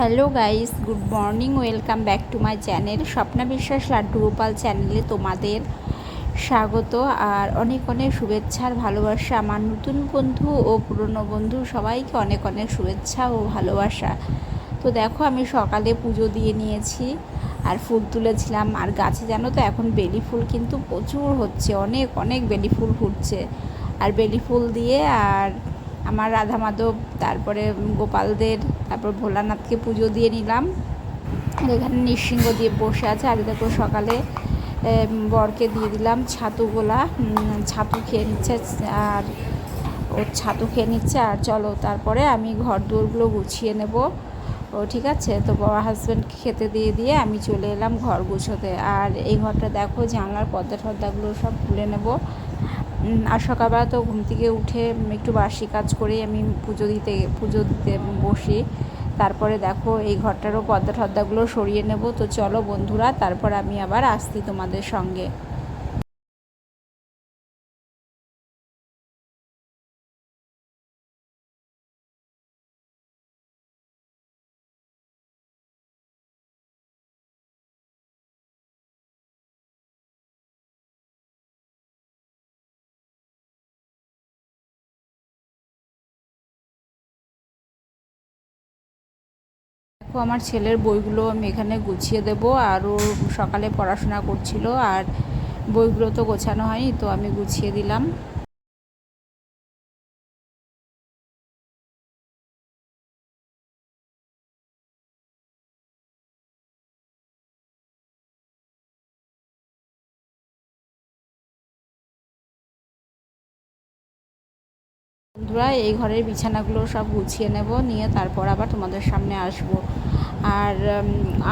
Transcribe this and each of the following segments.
Hello guys, good morning, welcome back to my channel Swapna Biswas laddu Gopal চ্যানেলে তোমাদের স্বাগত আর অনেক অনেক শুভেচ্ছা আর ভালোবাসা। আমার নতুন বন্ধু ও পুরনো বন্ধু সবাইকে অনেক অনেক শুভেচ্ছা ও ভালোবাসা। তো দেখো, আমি সকালে পুজো দিয়ে নিয়েছি আর ফুল তুলেছিলাম। আর গাছে জানো তো, এখন বেলি ফুল কিন্তু প্রচুর হচ্ছে, অনেক অনেক বেলি ফুল ফুটছে। আর বেলি ফুল দিয়ে আর আমার রাধা মাধব, তারপরে গোপালদের, তারপর ভোলানাথকে পুজো দিয়ে নিলাম। এখানে নৃসিংহ দিয়ে বসে আছে। আর দেখো সকালে বরকে দিয়ে দিলাম ছাতুগোলা ছাতু খেয়ে নিচ্ছে, আর ও ছাতু খেয়ে নিচ্ছে। আর চলো, তারপরে আমি ঘর দুয়ারগুলো গুছিয়ে নেব। ও, ঠিক আছে? তো বাবা হাজব্যান্ডকে খেতে দিয়ে দিয়ে আমি চলে এলাম ঘর গুছোতে। আর এই ঘরটা দেখো, জানলার পর্দা টর্দাগুলো সব খুলে নেব। আর সকালবেলা তো ঘুম থেকে উঠে একটু বাসি কাজ করেই আমি পুজো দিতে পুজো দিতে বসি। তারপরে দেখো এই ঘরটারও পর্দা টর্দাগুলো সরিয়ে নেব। তো চলো বন্ধুরা, তারপর আমি আবার আসছি তোমাদের সঙ্গে। দেখো, আমার ছেলের বইগুলো আমি এখানে গুছিয়ে দেব আর ও সকালে পড়াশোনা করছিল আর বইগুলো তো গোছানো হয়নি, তো আমি গুছিয়ে দিলাম। বন্ধুরা এই ঘরের বিছানাগুলো সব গুছিয়ে নেব, নিয়ে তারপর আবার তোমাদের সামনে আসব। আর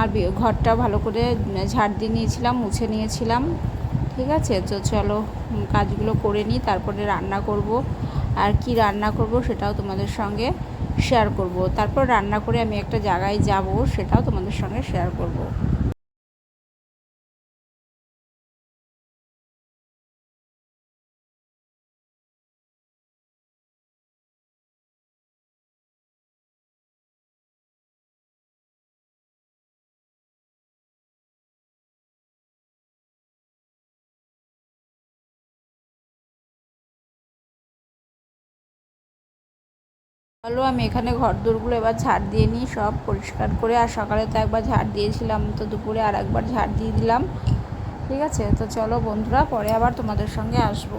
আর ঘরটা ভালো করে ঝাড় দিয়ে নিয়েছিলাম, মুছে নিয়েছিলাম। ঠিক আছে? তো চলো কাজগুলো করে নিই, তারপরে রান্না করব। আর কি রান্না করব সেটাও তোমাদের সঙ্গে শেয়ার করব। তারপর রান্না করে আমি একটা জায়গায় যাব, সেটাও তোমাদের সঙ্গে শেয়ার করব। চলো আমি এখানে ঘর দোরগুলো এবার ঝাড় দিয়ে নিই, সব পরিষ্কার করে। আর সকালে তো একবার ঝাড় দিয়েছিলাম, তো দুপুরে আর একবার ঝাড় দিয়ে দিলাম। ঠিক আছে? তো চলো বন্ধুরা, পরে আবার তোমাদের সঙ্গে আসব।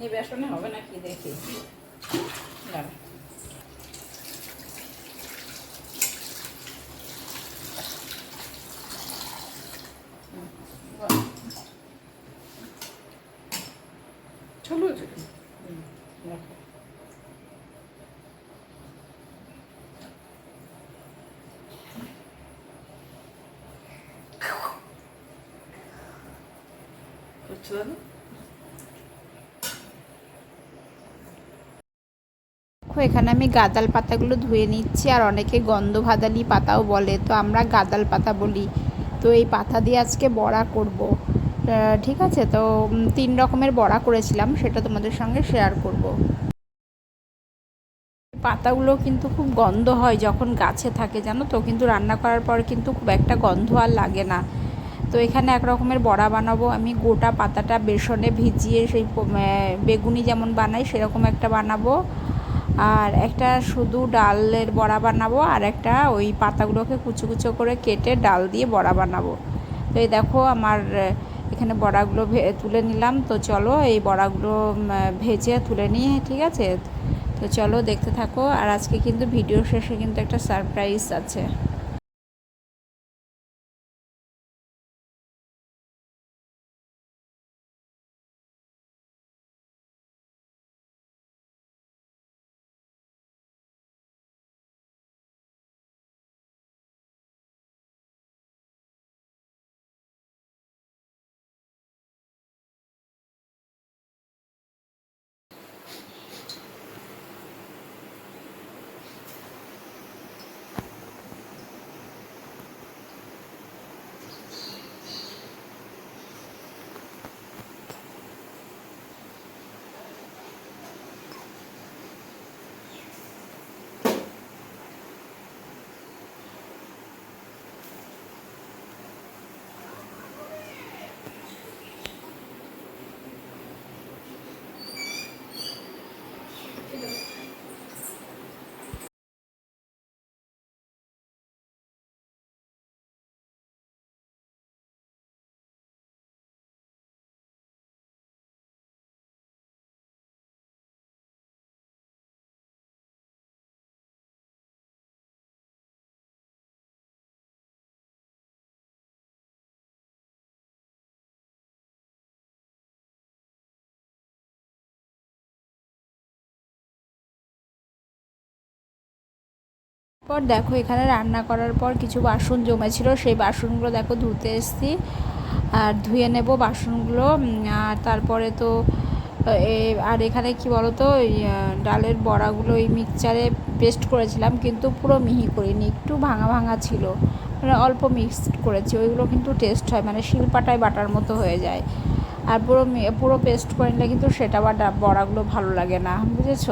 নির্বাসনে হবে না কি দেখি। দাঁড়া। চলো রাখো। করছ এখানে আমি গাদাল পাতাগুলো ধুয়ে নিচ্ছি আর অনেকে গন্ধ ভাদালি পাতাও বলে, তো আমরা গাদাল পাতা বলি। তো এই পাতা দিয়ে আজকে বড়া করব। ঠিক আছে? তো তিন রকমের বড়া করেছিলাম, সেটা তোমাদের সঙ্গে শেয়ার করব। পাতাগুলো কিন্তু খুব গন্ধ হয় যখন গাছে থাকে, জানো তো? কিন্তু রান্না করার পর কিন্তু খুব একটা গন্ধ আর লাগে না। তো এখানে এক রকমের বড়া বানাবো। আমি গোটা পাতাটা বেসনে ভিজিয়ে সেই বেগুনি যেমন বানাই, সেরকম একটা বানাবো। আর একটা শুধু ডালের বড়া বানাবো আর একটা ওই পাতাগুলোকে কুচো কুচো করে কেটে ডাল দিয়ে বড়া বানাবো। তো এই দেখো আমার এখানে বড়াগুলো তুলে নিলাম। তো চলো এই বড়াগুলো ভেজে তুলে নিয়ে ঠিক আছে? তো চলো দেখতে থাকো। আর আজকে কিন্তু ভিডিও শেষে কিন্তু একটা সারপ্রাইজ আছে। পর দেখো এখানে রান্না করার পর কিছু বাসন জমেছিল, সেই বাসনগুলো দেখো ধুতে এসছি। আর ধুয়ে নেব বাসনগুলো আর তারপরে তো আর এখানে কি বলতো ডালের বড়াগুলো ওই মিক্সচারে পেস্ট করেছিলাম, কিন্তু পুরো মিহি করিনি, একটু ভাঙা ভাঙা ছিল। মানে অল্প মিক্সড করেছি, ওইগুলো কিন্তু টেস্ট হয় মানে শিলপাটায় বাটার মতো হয়ে যায়। আর পুরো পুরো পেস্ট করে নিলে কিন্তু সেটা বা বড়াগুলো ভালো লাগে না, বুঝেছ?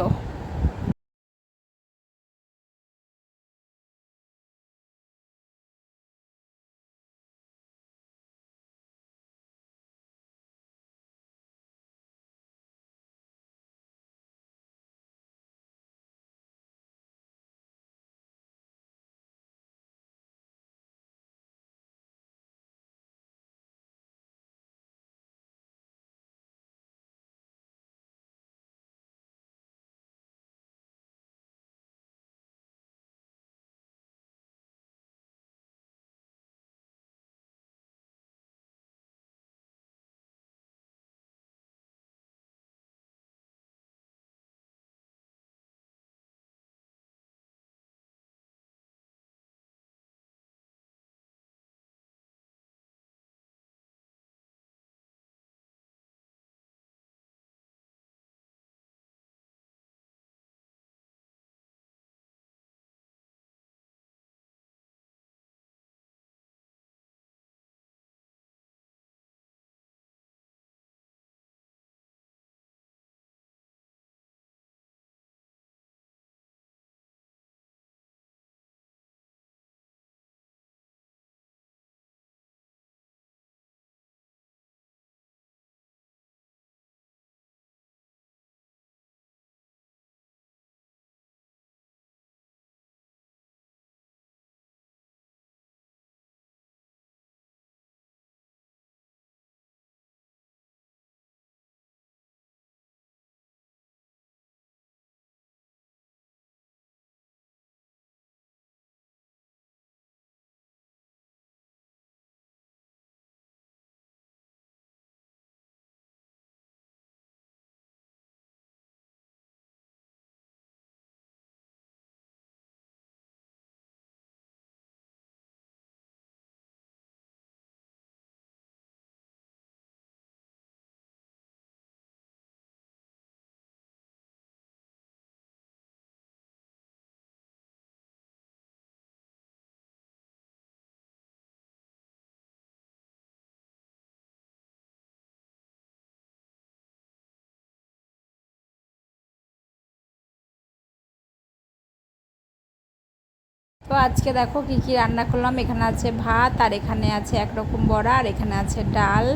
তো আজকে দেখো কি কি রান্না করলাম। এখানে আছে ভাত আর এখানে আছে একরকম বড়া আর এখানে আছে ডাল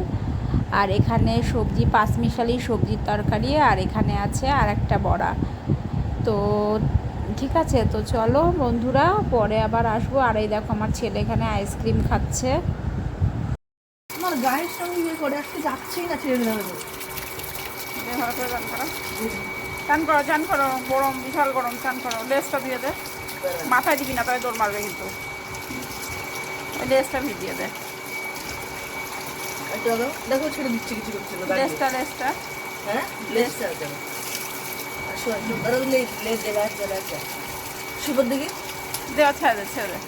আর এখানে সবজি পাঁচমিশালি সবজির তরকারি আর এখানে আছে আর একটা বড়া। তো ঠিক আছে তো চলো বন্ধুরা পরে আবার আসব। আর এই দেখো আমার ছেলে এখানে আইসক্রিম খাচ্ছে। আমার গায়ের সঙ্গে ইয়ে করে আজকে যাচ্ছেই না ছেড়ে দিয়ে চান করো চান করো চান করো গরম বিশাল গরম চান করো। লেসটা দিয়ে দে। মাথায় দিবি না তাহলে দৌড় মারবে কিন্তু। লেসটা ভিজিয়ে দে। দেখো ছেড়ে দিচ্ছে কিছু করছে না লেসটা লেসটা হ্যাঁ? লেসটা শুভর দিকে। দেওয়া ছেড়ে দে ছেড়ে।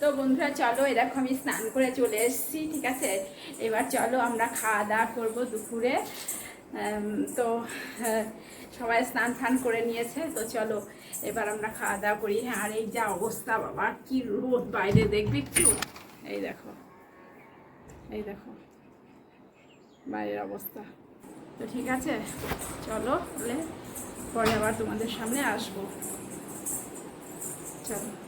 তো বন্ধুরা চলো দেখো আমি স্নান করে চলে এসেছি ঠিক আছে? এবার চলো আমরা খাওয়া দাওয়া করব দুপুরে। তো আহ, সবাই স্নান ফান করে নিয়েছে তো চলো এবার আমরা খাওয়া দাওয়া করি। হ্যাঁ আর এই যা অবস্থা বাবা কি রোদ বাইরে দেখবি একটু? এই দেখো এই দেখো বাইরের অবস্থা। তো ঠিক আছে চলো তাহলে পরে আবার তোমাদের সামনে আসব। চলো।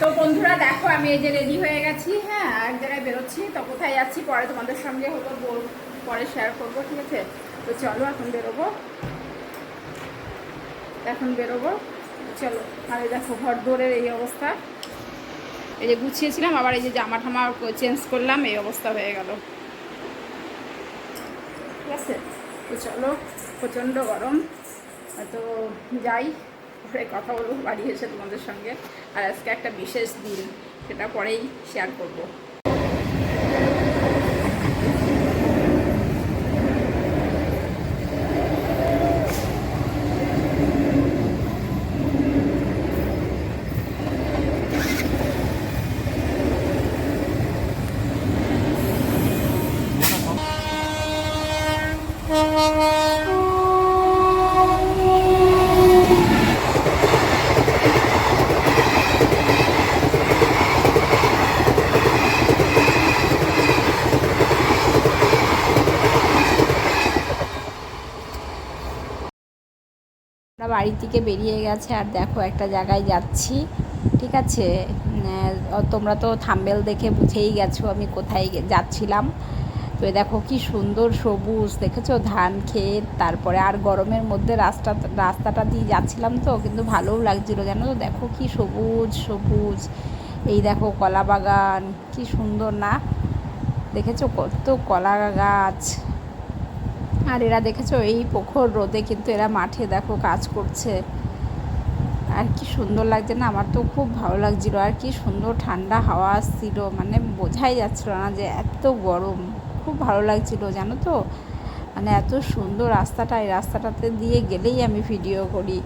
তো বন্ধুরা, দেখো, আমি এই যে রেডি হয়ে গেছি। হ্যাঁ এক জায়গায় বেরোচ্ছি। তো কোথায় যাচ্ছি? পরে তোমাদের সঙ্গে হলো পরে শেয়ার করব, ঠিক আছে? তো চলো, এখন বেরোবো। এখন বেরোবো। চলো, আর এই দেখো, ঘর দৌড়ের এই অবস্থা। এই যে গুছিয়েছিলাম, আবার এই যে জামা ঠামা চেঞ্জ করলাম, এই অবস্থা হয়ে গেল। ঠিক আছে? তো চলো, প্রচণ্ড গরম। তো যাই। পরে কথা বলব বাড়ি এসে তোমাদের সঙ্গে। আর আজকে একটা বিশেষ দিন, সেটা পরেই শেয়ার করব। আমরা বাড়ি থেকে বেরিয়ে গেছে আর দেখো একটা জায়গায় যাচ্ছি। ঠিক আছে? তোমরা তো থাম্বেল দেখে বুঝেই গেছো আমি কোথায় যাচ্ছিলাম। তো দেখো কি সুন্দর সবুজ, দেখেছ? ধান, ক্ষেত, তারপরে আর গরমের মধ্যে রাস্তা, রাস্তাটা দিয়ে যাচ্ছিলাম তো, কিন্তু ভালোও লাগছিল, জানো তো? দেখো কি সবুজ সবুজ। এই দেখো কলা বাগান, কি সুন্দর না? দেখেছ কত কলা গাছ? আর এরা দেখেছ, এই পোখর রোদে কিন্তু এরা মাঠে দেখো কাজ করছে। আর কি সুন্দর লাগছে না, আমার তো খুব ভালো লাগছিল। আর কি সুন্দর ঠান্ডা হাওয়া আসছিল মানে বোঝাই যাচ্ছিল না যে এত গরম। খুব ভালো লাগছিল, জানো তো? মানে এত সুন্দর রাস্তাটা, এই রাস্তাটাতে দিয়ে গেলেই আমি ভিডিও করি।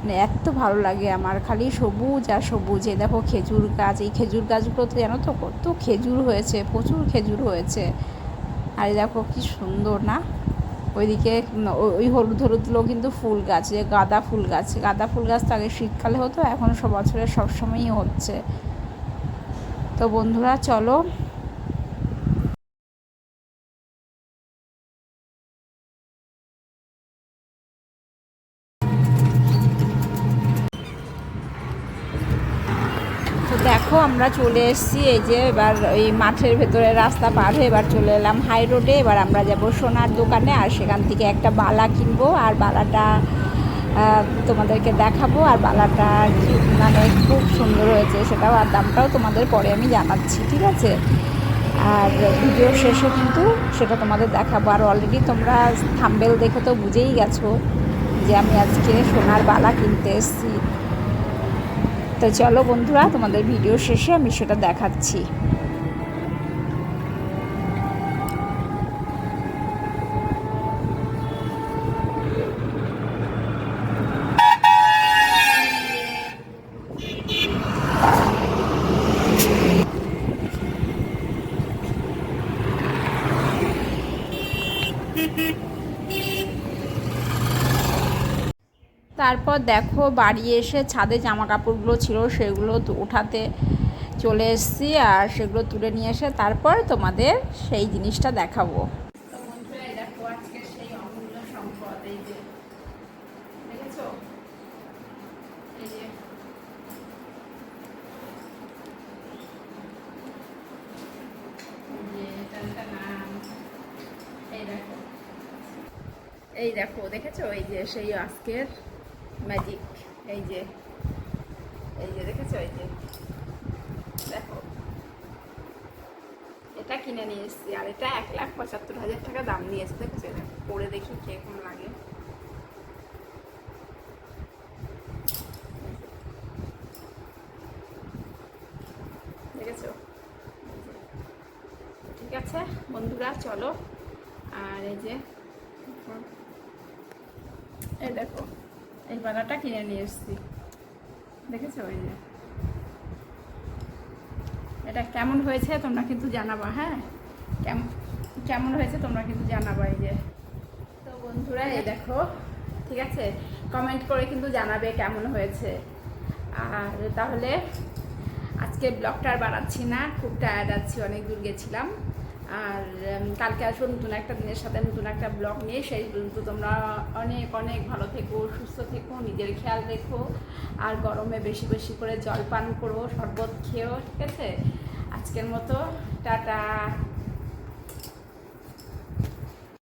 মানে এত ভালো লাগে আমার, খালি সবুজ আর সবুজ। এই দেখো খেজুর গাছ, এই খেজুর গাছগুলোতে জানো তো কত খেজুর হয়েছে, প্রচুর খেজুর হয়েছে। আর দেখো কি সুন্দর না? ওইদিকে ওই হলুদ হলুদ হলুদগুলো কিন্তু ফুল গাছ যে গাঁদা ফুল গাছ। গাঁদা ফুল গাছ তো আগে শীতকালে হতো, এখন সব বছরে সবসময়ই হচ্ছে। তো বন্ধুরা, চলো আমরা চলে এসেছি, এই যে এবার ওই মাঠের ভেতরে রাস্তা পার হয়ে এবার চলে এলাম হাই রোডে। এবার আমরা যাব সোনার দোকানে আর সেখান থেকে একটা বালা কিনবো আর বালাটা তোমাদেরকে দেখাবো। আর বালাটা মানে খুব সুন্দর হয়েছে সেটাও আর দামটাও তোমাদের পরে আমি জানাচ্ছি, ঠিক আছে? আর ভিডিও শেষে কিন্তু সেটা তোমাদের দেখাবো। আর অলরেডি তোমরা থাম্বেল দেখে তো বুঝেই গেছো যে আমি আজকে সোনার বালা কিনতে এসেছি। তো চলো বন্ধুরা তোমাদের ভিডিও শেষে আমি সেটা দেখাচ্ছি। তারপর দেখো বাড়ি এসে ছাদে জামা কাপড়গুলো ছিল, সেগুলো উঠাতে চলে এসেছি আর সেগুলো তুলে নিয়ে এসে তারপর তোমাদের সেই জিনিসটা দেখাবো। এই দেখো, দেখেছ? এই যে সেই আজকের ম্যাজিক এই যে এই যে দেখেছ, এই যে। দেখো। এটা কিনে নিয়ে এসেছি, আর এটা এক লাখ পঁচাত্তর হাজার টাকা দাম নিয়েছে দেখেছ? এটা পরে দেখি কীরকম লাগে দেখেছ ঠিক আছে বন্ধুরা চলো আর এই যে এই দেখো এই কিনে নিয়ে এসেছি। দেখেছ ওই যে? এটা কেমন হয়েছে তোমরা কিন্তু জানাবা হ্যাঁ? কেমন কেমন হয়েছে তোমরা কিন্তু জানাবা এই যে। তো বন্ধুরা, এই দেখো, ঠিক আছে? কমেন্ট করে কিন্তু জানাবে কেমন হয়েছে। আর তাহলে আজকে ব্লগটা আর বাড়াচ্ছি না, খুব টায়ার্ড আছি, অনেক দূর গেছিলাম। আর কালকে আসব নতুন একটা দিনের সাথে নতুন একটা ব্লগ নিয়ে। সেই পর্যন্ত তোমরা অনেক অনেক ভালো থেকো, সুস্থ থেকো, নিজের খেয়াল রেখো। আর গরমে বেশি বেশি করে জল পান করো, শরবত খেয়েও, ঠিক আছে? আজকের মতো, টাটা।